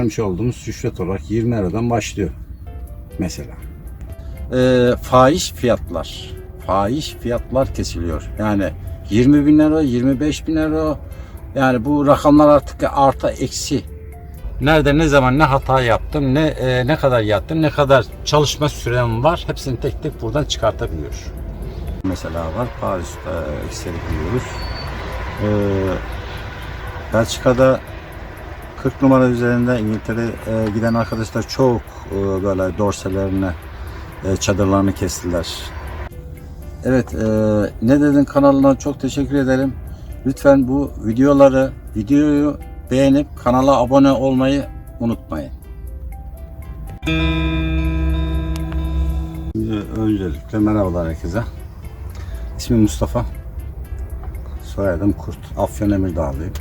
vermiş olduğumuz rüşvet olarak 20 liradan başlıyor. Mesela. Ee, fahiş fiyatlar. Fahiş fiyatlar kesiliyor. Yani 20 bin lira, 25 bin lira. Yani bu rakamlar artık arta eksi. Nerede ne zaman ne hata yaptım, ne e, ne kadar yattım, ne kadar çalışma sürem var hepsini tek tek buradan çıkartabiliyor. Mesela var Paris'te Excel'i biliyoruz. Ee, Belçika'da 40 numara üzerinde İngiltere e, giden arkadaşlar çok e, böyle dorselerine e, çadırlarını kestiler. Evet, e, ne dedin kanalına çok teşekkür edelim. Lütfen bu videoları, videoyu beğenip kanala abone olmayı unutmayın. Öncelikle merhabalar herkese. İsmim Mustafa. Soyadım Kurt. Afyon Emirdağlıyım.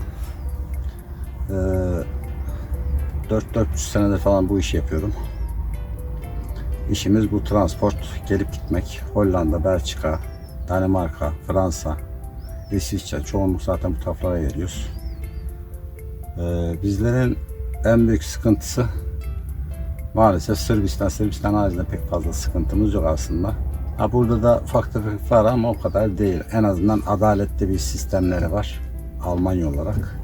Ee, 4-400 senedir falan bu işi yapıyorum. İşimiz bu transport, gelip gitmek. Hollanda, Belçika, Danimarka, Fransa, İsviçre. Çoğunluk zaten bu taraflara geliyoruz. Ee, bizlerin en büyük sıkıntısı maalesef Sırbistan. Sırbistan haricinde pek fazla sıkıntımız yok aslında. Ha burada da ufak tefek var ama o kadar değil. En azından adaletli bir sistemleri var. Almanya olarak.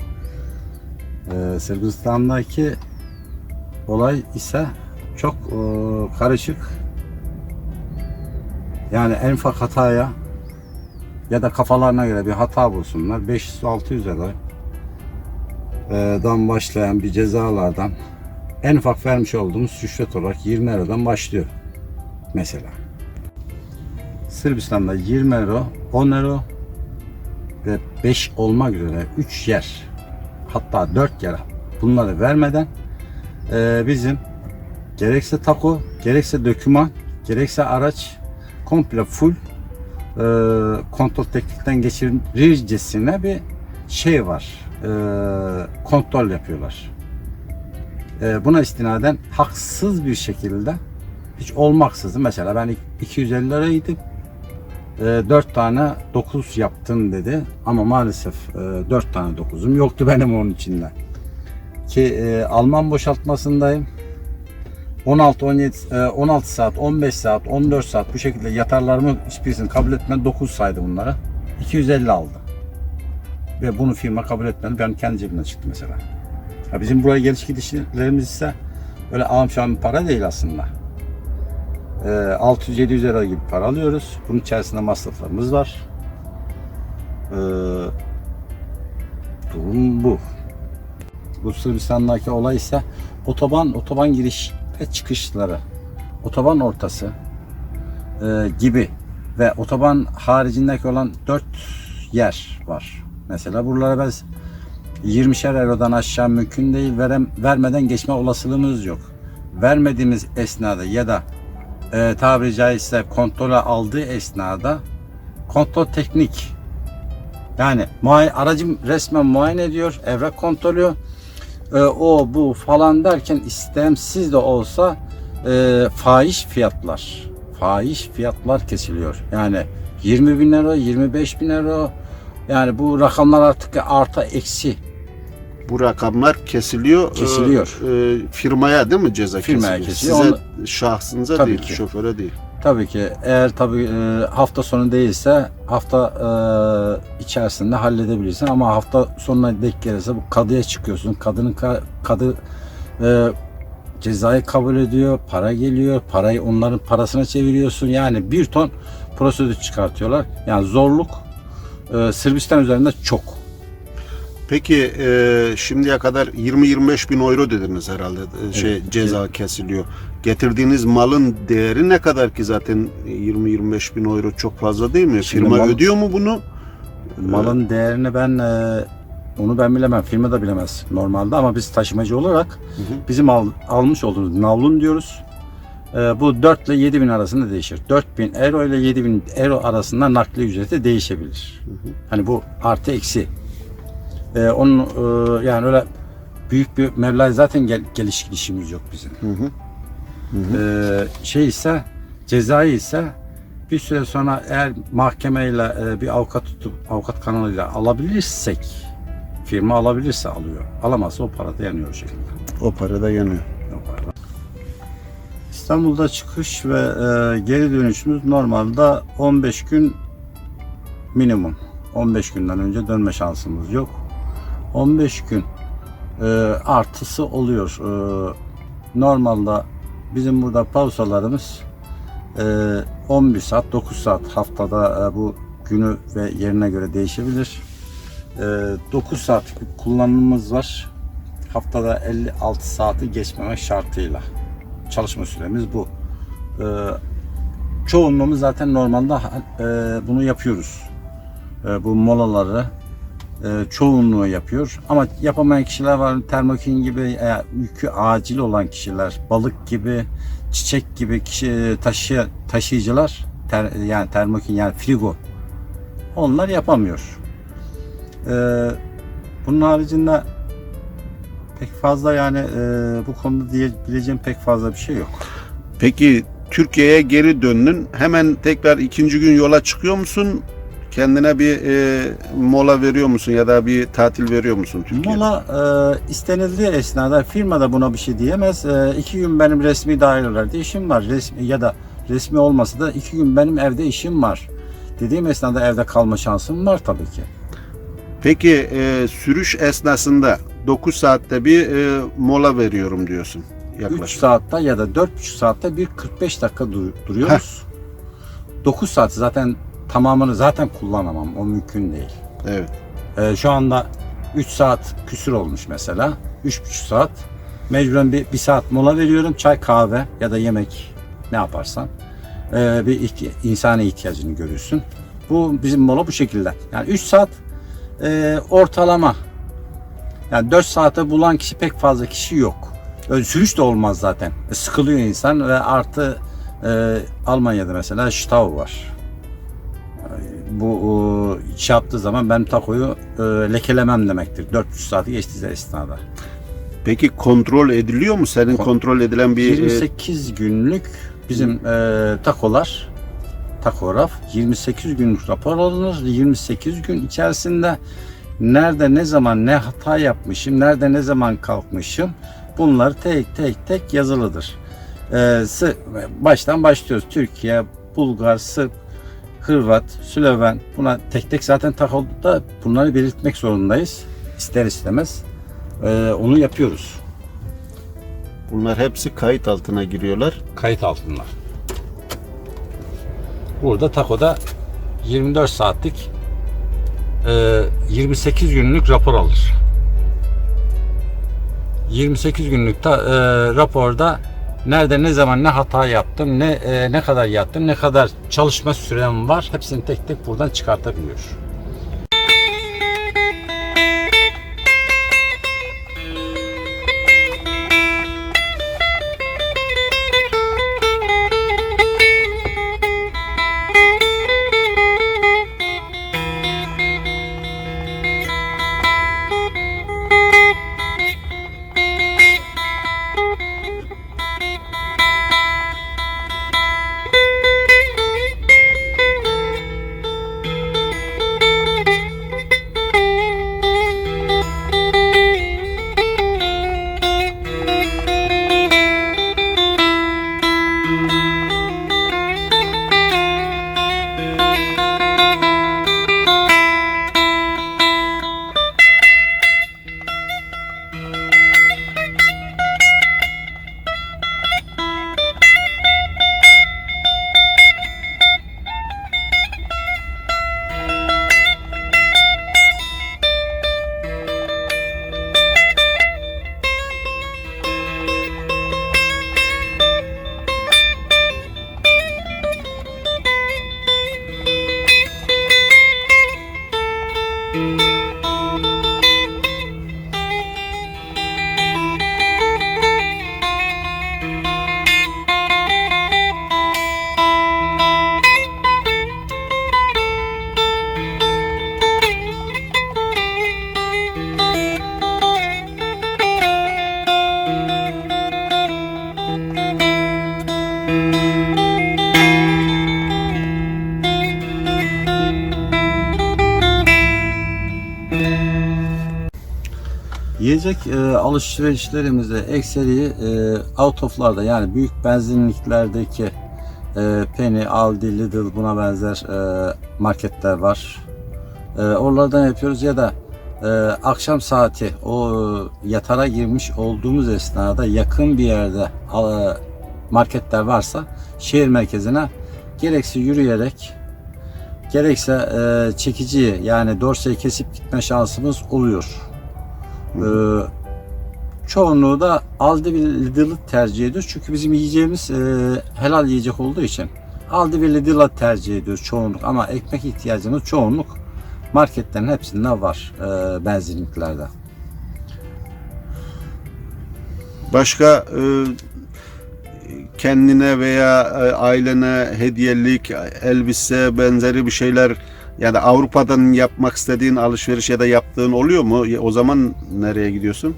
Ee, Sırbistan'daki olay ise çok e, karışık. Yani en ufak hataya ya da kafalarına göre bir hata bulsunlar. 500-600 lira e, dan başlayan bir cezalardan en ufak vermiş olduğumuz rüşvet olarak 20 liradan başlıyor. Mesela. Sırbistan'da 20 euro, 10 euro ve 5 olmak üzere 3 yer hatta 4 yer bunları vermeden e, bizim gerekse taco, gerekse döküman, gerekse araç komple full e, kontrol teknikten geçirircesine bir şey var. E, kontrol yapıyorlar. E, buna istinaden haksız bir şekilde hiç olmaksızın mesela ben 250 liraydım. E, 4 tane 9 yaptın dedi ama maalesef e, 4 tane 9'um yoktu benim onun içinde. Ki e, Alman boşaltmasındayım. 16 17 e, 16 saat, 15 saat, 14 saat bu şekilde yatarlarımı hiçbirisini kabul etmeden 9 saydı bunlara. 250 aldı. Ve bunu firma kabul etmedi. Ben kendi cebimden çıktı mesela. Ha bizim buraya geliş gidişlerimiz ise öyle ağam şam para değil aslında. Ee, 600-700 lira gibi para alıyoruz. Bunun içerisinde masraflarımız var. Ee, durum bu. Bu Sırbistan'daki olay ise otoban otoban giriş ve çıkışları, otoban ortası e, gibi ve otoban haricindeki olan 4 yer var. Mesela buralara biz 20'şer eurodan aşağı mümkün değil. Verem, vermeden geçme olasılığımız yok. Vermediğimiz esnada ya da e, tabiri caizse kontrole aldığı esnada kontrol teknik. Yani muay aracım resmen muayene ediyor, evrak kontrolü. E, o bu falan derken istemsiz de olsa e, fahiş fiyatlar fahiş fiyatlar kesiliyor. Yani 20 bin lira, 25 bin lira yani bu rakamlar artık arta eksi Bu rakamlar kesiliyor. Kesiliyor. Ee, e, firmaya değil mi ceza Firmaya kesiliyor? kesiliyor. Size şahsınıza Tabii değil, ki. şoföre değil. Tabii ki eğer tabii e, hafta sonu değilse hafta e, içerisinde halledebilirsin ama hafta sonuna denk gelirse bu kadıya çıkıyorsun. Kadının ka- kadı e, cezayı kabul ediyor, para geliyor, parayı onların parasına çeviriyorsun. Yani bir ton prosedür çıkartıyorlar. Yani zorluk e, Sırbistan üzerinde çok. Peki e, şimdiye kadar 20-25 bin euro dediniz herhalde e, şey Evet. ceza kesiliyor. Getirdiğiniz malın değeri ne kadar ki zaten 20-25 bin euro çok fazla değil mi? Şimdi Firma mal- ödüyor mu bunu? Malın değerini ben e, onu ben bilemem. Firma da bilemez normalde ama biz taşımacı olarak Hı hı. bizim al- almış olduğumuz navlun diyoruz. E, bu 4 ile 7 bin arasında değişir. 4 bin euro ile 7 bin euro arasında nakli ücreti değişebilir. Hani bu artı eksi. E, onun e, yani öyle büyük bir meblağ zaten gel, geliş gidişimiz yok bizim. Hı hı. Ee, şey ise cezayı ise bir süre sonra eğer mahkemeyle e, bir avukat tutup avukat kanalıyla alabilirsek firma alabilirse alıyor. Alamazsa o para da yanıyor o şekilde. O parada yanıyor. İstanbul'da çıkış ve e, geri dönüşümüz normalde 15 gün minimum. 15 günden önce dönme şansımız yok. 15 gün e, artısı oluyor. E, normalde bizim burada pausalarımız e, 11 saat 9 saat haftada e, bu günü ve yerine göre değişebilir. E, 9 saat kullanımımız var. Haftada 56 saati geçmemek şartıyla çalışma süremiz bu. Ee, çoğunluğumuz zaten normalde e, bunu yapıyoruz. E, bu molaları e, çoğunluğu yapıyor. Ama yapamayan kişiler var. Termokin gibi e, yükü acil olan kişiler, balık gibi, çiçek gibi kişi taşı taşıyıcılar ter, yani termokin yani frigo onlar yapamıyor. E, bunun haricinde pek fazla yani e, bu konuda diyebileceğim pek fazla bir şey yok. Peki Türkiye'ye geri döndün. Hemen tekrar ikinci gün yola çıkıyor musun? Kendine bir e, mola veriyor musun ya da bir tatil veriyor musun Türkiye'de? Mola e, istenildiği esnada firma da buna bir şey diyemez. E, iki gün benim resmi dairelerde işim var. Resmi ya da resmi olmasa da iki gün benim evde işim var. Dediğim esnada evde kalma şansım var tabii ki. Peki e, sürüş esnasında 9 saatte bir e, mola veriyorum diyorsun 3 yaklaşık. saatte ya da 4,5 saatte bir 45 dakika dur- duruyoruz. 9 saat zaten tamamını zaten kullanamam. O mümkün değil. Evet. Ee, şu anda 3 saat küsür olmuş mesela. 3,5 saat. Mecburen bir, bir saat mola veriyorum. Çay, kahve ya da yemek ne yaparsan. Ee, bir ihti- insani ihtiyacını görürsün. Bu bizim mola bu şekilde. Yani 3 saat e, ortalama. Yani 4 saate bulan kişi pek fazla kişi yok. Öyle sürüş de olmaz zaten. E, Sıkılıyor insan ve artı e, Almanya'da mesela Stau var bu e, iş yaptığı zaman ben takoyu e, lekelemem demektir. 400 saati geçtiği esnada. Peki kontrol ediliyor mu? Senin Kon- kontrol edilen bir e, 28 günlük bizim e, takolar takograf 28 günlük rapor alınır. 28 gün içerisinde nerede ne zaman ne hata yapmışım, nerede ne zaman kalkmışım bunlar tek tek tek yazılıdır. E, sı- baştan başlıyoruz. Türkiye, Bulgar, Sırp, Hırvat, Sloven buna tek tek zaten takoda bunları belirtmek zorundayız. İster istemez. E, onu yapıyoruz. bunlar hepsi kayıt altına giriyorlar. kayıt altınlar. Burada takoda 24 saatlik e, 28 günlük rapor alır. 28 günlük ta, e, raporda nerede ne zaman ne hata yaptım, ne e, ne kadar yattım, ne kadar çalışma sürem var hepsini tek tek buradan çıkartabiliyor. Yiyecek e, alışverişlerimizi ekseriyi e, out of'larda yani büyük benzinliklerdeki e, Penny, Aldi, Lidl buna benzer e, marketler var. E, oralardan yapıyoruz ya da e, akşam saati o yatara girmiş olduğumuz esnada yakın bir yerde e, marketler varsa şehir merkezine gerekse yürüyerek gerekse e, çekiciyi yani dorseyi kesip gitme şansımız oluyor. Ee, çoğunluğu da Aldi ve Lidl'ı tercih ediyoruz. Çünkü bizim yiyeceğimiz e, helal yiyecek olduğu için Aldi ve Lidl'ı tercih ediyoruz çoğunluk. Ama ekmek ihtiyacımız çoğunluk marketlerin hepsinde var e, benzinliklerde. Başka e, kendine veya ailene hediyelik, elbise benzeri bir şeyler yani Avrupa'dan yapmak istediğin alışveriş ya da yaptığın oluyor mu? O zaman nereye gidiyorsun?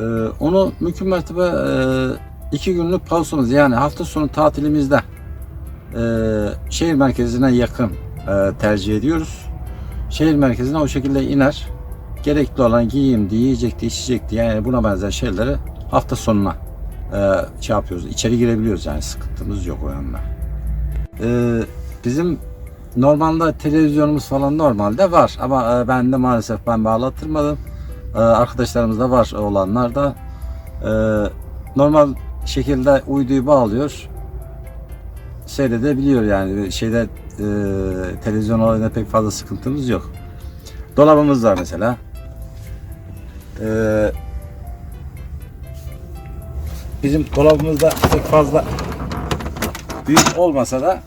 Ee, onu mümkün mertebe e, iki günlük pausumuz yani hafta sonu tatilimizde e, şehir merkezine yakın e, tercih ediyoruz. Şehir merkezine o şekilde iner. Gerekli olan giyimdi, yiyecekti, içecekti yani buna benzer şeyleri hafta sonuna e, şey yapıyoruz. İçeri girebiliyoruz yani sıkıntımız yok o yönde. E, bizim normalde televizyonumuz falan normalde var ama e, ben de maalesef ben bağlattırmadım. Ee, arkadaşlarımız da var olanlar da. Ee, normal şekilde uyduyu bağlıyor seyredebiliyor yani. Şeyde e, televizyon olayında pek fazla sıkıntımız yok. Dolabımız var mesela. Ee, bizim dolabımızda pek fazla büyük olmasa da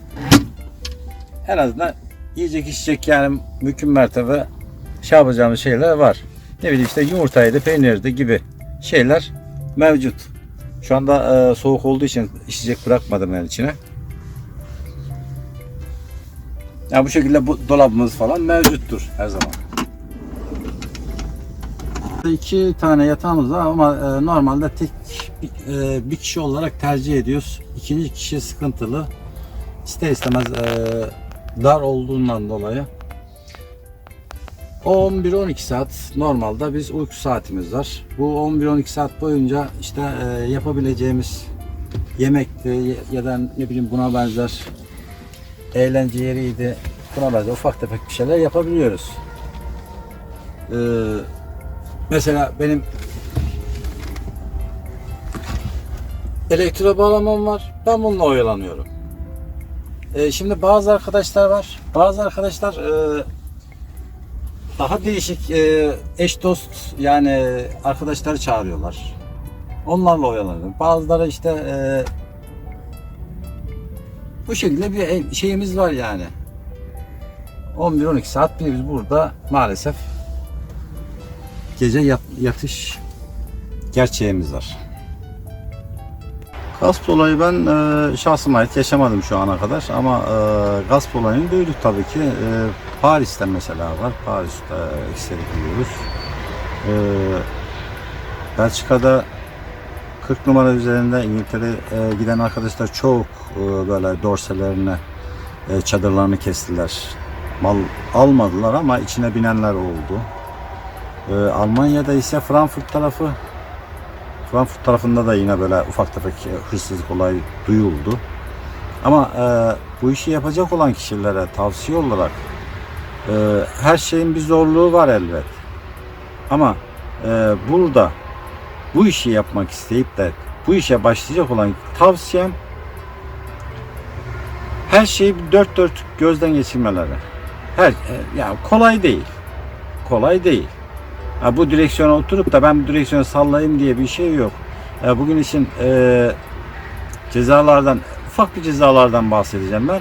en azından yiyecek içecek yani mümkün mertebe şey yapacağımız şeyler var. Ne bileyim işte yumurtaydı, peynirdi gibi şeyler mevcut. Şu anda e, soğuk olduğu için içecek bırakmadım yani içine. Yani bu şekilde bu dolabımız falan mevcuttur her zaman. İki tane yatağımız var ama e, normalde tek e, bir kişi olarak tercih ediyoruz. İkinci kişi sıkıntılı. İster istemez e, dar olduğundan dolayı 11-12 saat normalde biz uyku saatimiz var. Bu 11-12 saat boyunca işte e, yapabileceğimiz yemekti ya da ne bileyim buna benzer eğlence yeriydi. Buna benzer ufak tefek bir şeyler yapabiliyoruz. Ee, mesela benim elektro bağlamam var. Ben bununla oyalanıyorum. Ee, şimdi bazı arkadaşlar var. Bazı arkadaşlar e, daha değişik e, eş dost yani arkadaşları çağırıyorlar. Onlarla oyalanıyor. Bazıları işte e, bu şekilde bir şeyimiz var yani. 11-12 saat biz burada maalesef gece yat- yatış gerçeğimiz var. Gasp olayı ben e, şahsıma ait yaşamadım şu ana kadar ama e, gasp olayını duyduk tabii ki. E, Paris'te mesela var. Paris'te ekseri duyuyoruz. E, Belçika'da 40 numara üzerinde İngiltere e, giden arkadaşlar çok e, böyle dorselerine e, çadırlarını kestiler. Mal almadılar ama içine binenler oldu. E, Almanya'da ise Frankfurt tarafı Frankfurt tarafında da yine böyle ufak tefek hırsızlık olayı duyuldu. Ama e, bu işi yapacak olan kişilere tavsiye olarak e, her şeyin bir zorluğu var elbet. Ama e, burada bu işi yapmak isteyip de bu işe başlayacak olan tavsiyem her şeyi dört dört gözden geçirmeleri. Her, e, yani kolay değil. Kolay değil. Bu direksiyona oturup da ben bu direksiyonu sallayayım diye bir şey yok. Bugün için e, cezalardan, ufak bir cezalardan bahsedeceğim ben.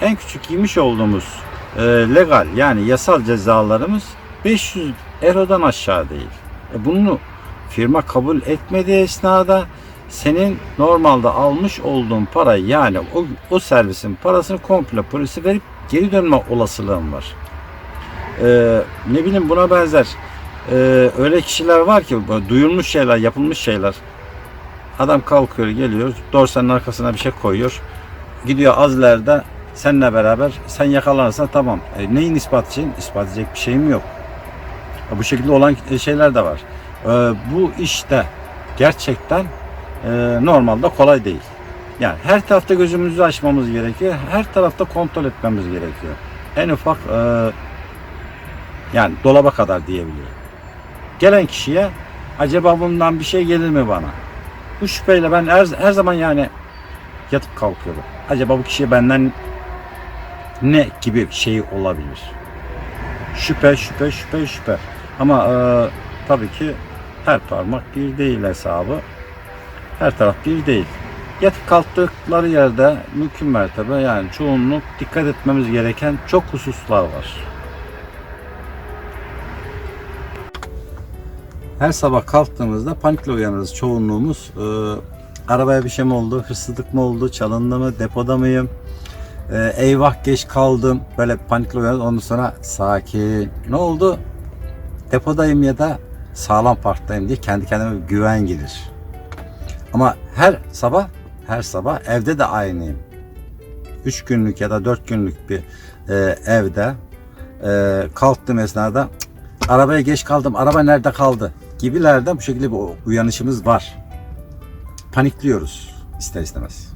En küçük yemiş olduğumuz e, legal yani yasal cezalarımız 500 eurodan aşağı değil. E, bunu firma kabul etmediği esnada senin normalde almış olduğun parayı yani o, o servisin parasını komple polise verip geri dönme olasılığın var. E, ne bileyim buna benzer ee, öyle kişiler var ki duyulmuş şeyler, yapılmış şeyler. Adam kalkıyor, geliyor, dorsenin arkasına bir şey koyuyor. Gidiyor az ileride seninle beraber sen yakalanırsan tamam. E, neyin ispat için? İspat edecek bir şeyim yok. E, bu şekilde olan şeyler de var. e, bu işte gerçekten e, normalde kolay değil. Yani her tarafta gözümüzü açmamız gerekiyor. Her tarafta kontrol etmemiz gerekiyor. En ufak e, yani dolaba kadar diyebilirim. Gelen kişiye acaba bundan bir şey gelir mi bana? Bu şüpheyle ben her, her zaman yani yatıp kalkıyorum. Acaba bu kişiye benden ne gibi şey olabilir? Şüphe, şüphe, şüphe, şüphe. Ama e, tabii ki her parmak bir değil hesabı. Her taraf bir değil. Yatıp kalktıkları yerde mümkün mertebe yani çoğunluk dikkat etmemiz gereken çok hususlar var. Her sabah kalktığımızda panikle uyanırız çoğunluğumuz. Ee, arabaya bir şey mi oldu, hırsızlık mı oldu, çalındı mı, depoda mıyım, Ee, eyvah geç kaldım. Böyle panikle uyanırız. Ondan sonra sakin. Ne oldu? Depodayım ya da sağlam parktayım diye kendi kendime güven gelir. Ama her sabah, her sabah evde de aynıyım. 3 günlük ya da 4 günlük bir e, evde e, kalktığım esnada "Cık, arabaya geç kaldım, araba nerede kaldı gibilerden bu şekilde bir uyanışımız var. Panikliyoruz ister istemez.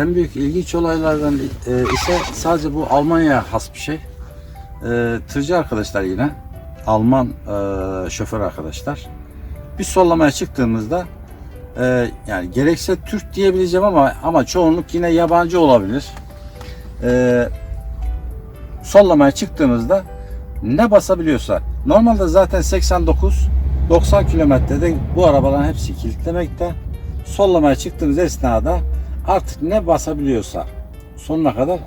En büyük ilginç olaylardan e, ise sadece bu Almanya'ya has bir şey. E, tırcı arkadaşlar yine Alman e, şoför arkadaşlar. Bir sollamaya çıktığımızda e, yani gerekse Türk diyebileceğim ama ama çoğunluk yine yabancı olabilir. E, sollamaya çıktığımızda ne basabiliyorsa normalde zaten 89 90 kilometrede bu arabaların hepsi kilitlemekte. Sollamaya çıktığımız esnada artık ne basabiliyorsa sonuna kadar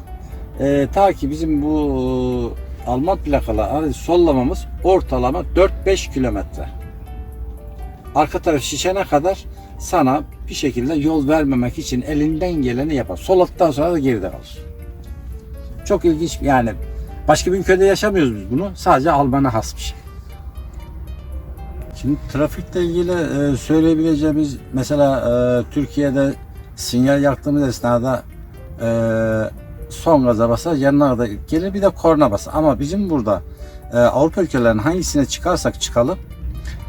e, ta ki bizim bu e, Alman plakalı aracı sollamamız ortalama 4-5 kilometre. Arka taraf şişene kadar sana bir şekilde yol vermemek için elinden geleni yapar. Soladıktan sonra da geride kalır. Çok ilginç yani başka bir ülkede yaşamıyoruz biz bunu. Sadece Alman'a has bir şey. Şimdi trafikle ilgili e, söyleyebileceğimiz mesela e, Türkiye'de sinyal yaktığımız esnada e, son gaza basar yanına gelir bir de korna basar. Ama bizim burada e, Avrupa ülkelerinin hangisine çıkarsak çıkalım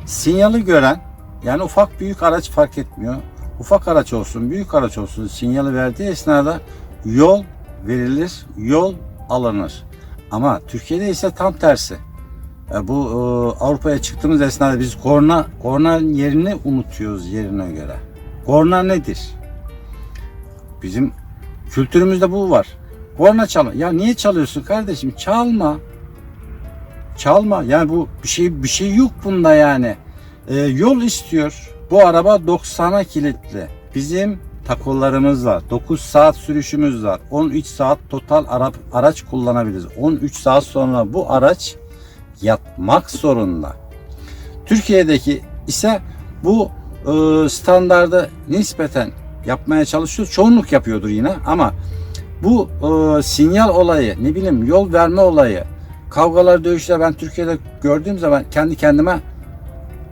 sinyali gören yani ufak büyük araç fark etmiyor. Ufak araç olsun büyük araç olsun sinyali verdiği esnada yol verilir, yol alınır. Ama Türkiye'de ise tam tersi. E, bu e, Avrupa'ya çıktığımız esnada biz korna kornanın yerini unutuyoruz yerine göre. Korna nedir? Bizim kültürümüzde bu var. Korna çalma. Ya niye çalıyorsun kardeşim? Çalma. Çalma. Yani bu bir şey bir şey yok bunda yani. E, yol istiyor. Bu araba 90'a kilitli. Bizim takolarımız var. 9 saat sürüşümüz var. 13 saat total ara, araç kullanabiliriz. 13 saat sonra bu araç yatmak zorunda. Türkiye'deki ise bu e, standardı nispeten yapmaya çalışıyor. Çoğunluk yapıyordur yine ama bu e, sinyal olayı, ne bileyim yol verme olayı, kavgalar, dövüşler ben Türkiye'de gördüğüm zaman kendi kendime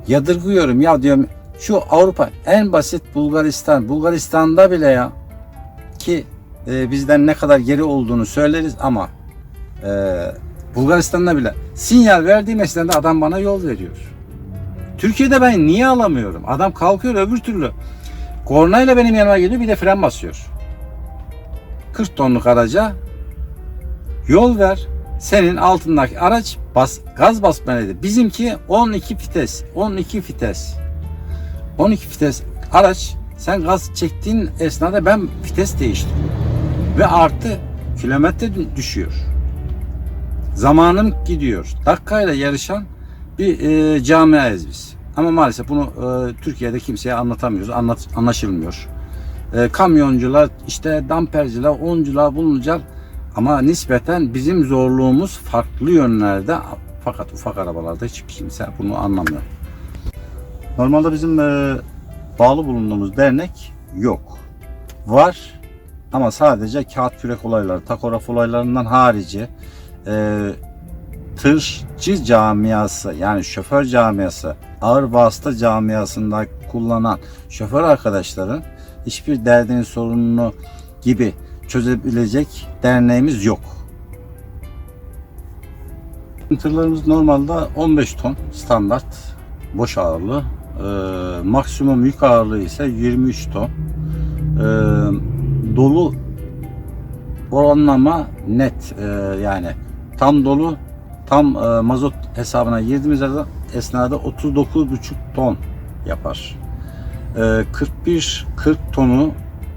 yadırgıyorum. Ya diyorum şu Avrupa en basit Bulgaristan. Bulgaristan'da bile ya ki e, bizden ne kadar geri olduğunu söyleriz ama e, Bulgaristan'da bile sinyal verdiğim esnada adam bana yol veriyor. Türkiye'de ben niye alamıyorum? Adam kalkıyor öbür türlü. Kornayla benim yanıma geliyor bir de fren basıyor. 40 tonluk araca Yol ver. Senin altındaki araç bas, gaz basmalıydı. Bizimki 12 vites. 12 vites. 12 vites araç sen gaz çektiğin esnada ben vites değiştiriyorum. Ve artı kilometre dü- düşüyor. Zamanım gidiyor. Dakikayla yarışan bir e, camiayız biz. Ama maalesef bunu e, Türkiye'de kimseye anlatamıyoruz. Anlat, anlaşılmıyor. E, kamyoncular, işte damperciler, oncular, bunlucar ama nispeten bizim zorluğumuz farklı yönlerde fakat ufak arabalarda hiç kimse bunu anlamıyor. Normalde bizim e, bağlı bulunduğumuz dernek yok. Var ama sadece kağıt kürek olayları, takograf olaylarından harici e, tırcı camiası yani şoför camiası, ağır vasıta camiasında kullanan şoför arkadaşların hiçbir derdinin sorununu gibi çözebilecek derneğimiz yok. Tırlarımız normalde 15 ton standart boş ağırlığı. Ee, maksimum yük ağırlığı ise 23 ton. Ee, dolu oranlama net Ee, yani tam dolu tam e, mazot hesabına girdiğimiz esnada 39,5 ton yapar. Ee, 41 40 tonu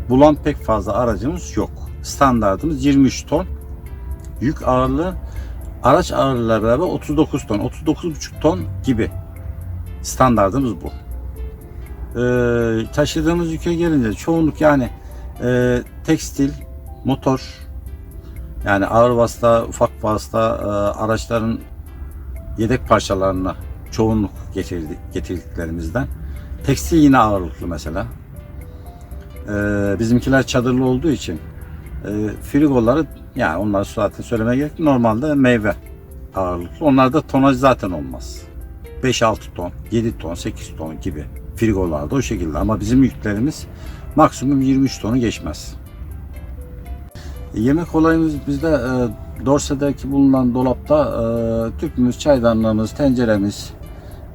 bulan pek fazla aracımız yok. Standartımız 23 ton. Yük ağırlığı araç ağırlığıyla beraber 39 ton, 39,5 ton gibi. Standartımız bu. Ee, taşıdığımız yüke gelince çoğunluk yani e, tekstil, motor, yani ağır vasıta, ufak vasıta e, araçların yedek parçalarına çoğunluk getirdi, getirdiklerimizden. Tekstil yine ağırlıklı mesela. Ee, bizimkiler çadırlı olduğu için e, frigoları yani onları zaten söylemeye gerek. Normalde meyve ağırlıklı. Onlarda tonaj zaten olmaz. 5-6 ton, 7 ton, 8 ton gibi frigolarda o şekilde. Ama bizim yüklerimiz maksimum 23 tonu geçmez. E, Yemek olayımız bizde e, Dorse'deki bulunan dolapta e, tüpümüz, çaydanlığımız, tenceremiz,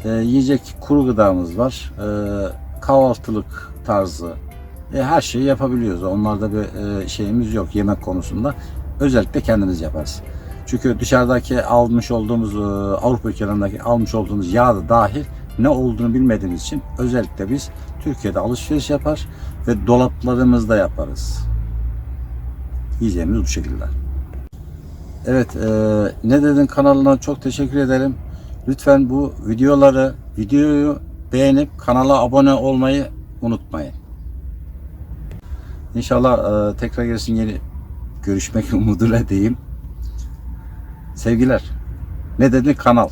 e, yiyecek kuru gıdamız var. E, kahvaltılık tarzı e, her şeyi yapabiliyoruz. Onlarda bir e, şeyimiz yok yemek konusunda. Özellikle kendimiz yaparız. Çünkü dışarıdaki almış olduğumuz e, Avrupa ülkelerindeki almış olduğumuz yağ da dahil ne olduğunu bilmediğimiz için özellikle biz Türkiye'de alışveriş yapar ve dolaplarımızda yaparız. Yiyeceğimiz bu şekilde. Evet, e, ne dedin kanalına çok teşekkür ederim. Lütfen bu videoları, videoyu beğenip kanala abone olmayı unutmayın. İnşallah e, tekrar gelsin yeni görüşmek umuduyla diyeyim. Sevgiler. Ne dedi kanal?